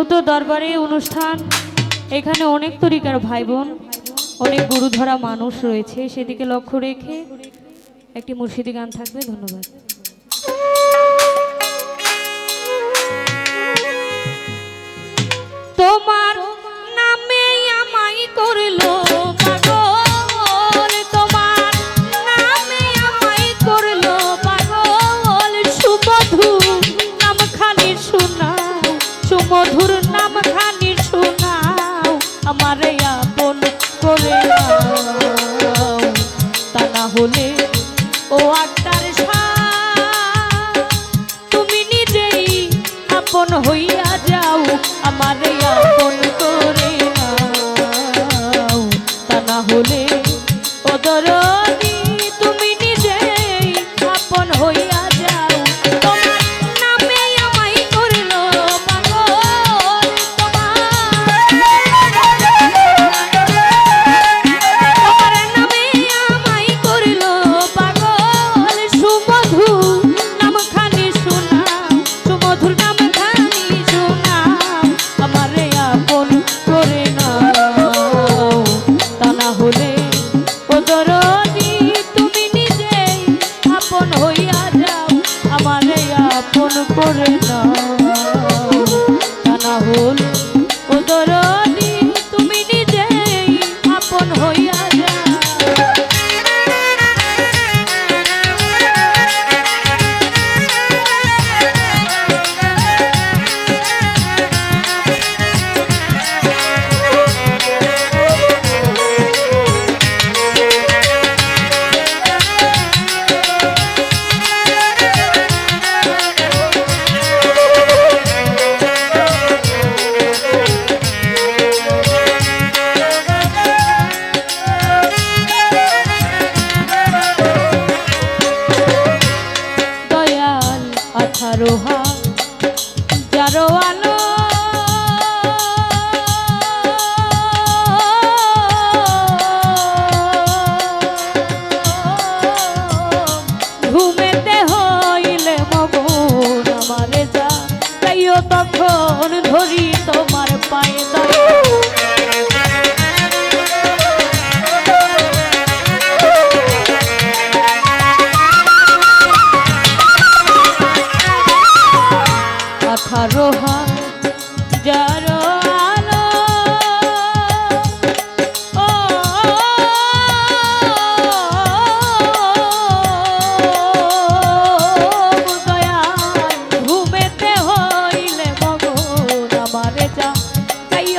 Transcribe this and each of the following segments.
যেহেতু দরবারে অনুষ্ঠান। এখানে অনেক তরিকার ভাই বোন অনেক গুরুধরা মানুষ রয়েছে। সেদিকে লক্ষ্য রেখে একটি মুর্শিদি গান থাকবে। ধন্যবাদ। আপন হইয়া যাও আমারে আপন করে নাও। যারো আলো ঘুমেতে হইলে মগন আমারে যা তাইও তখন ধরি তোমার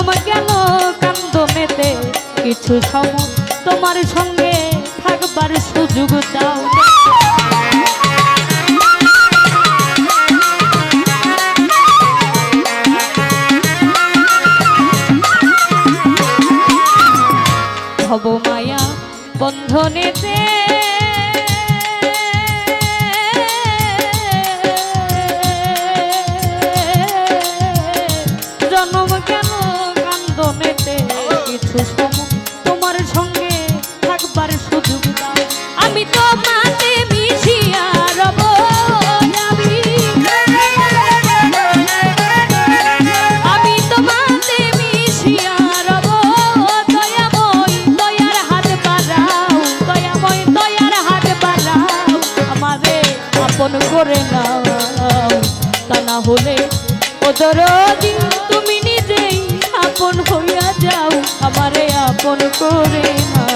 জন্ম গেল কান্দনেতে কিছু সময় তোমার সঙ্গে থাকবার সুযোগ দাও। হব মায়া বন্ধনেতে গোপন করে নাও। তা না হলে ওদর তুমি নিজেই আপন হইয়া যাও। আমারে আপন করে না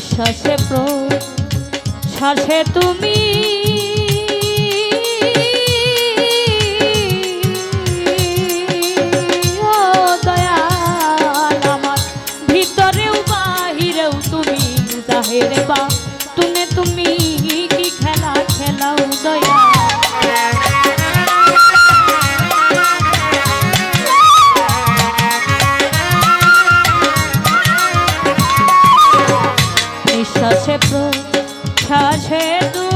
নিঃশ্বাসে শ্বাসে তুমি। তুমি তুমি তুমি কি খেলা খেলাও দয়া। প্রকাশে তুমি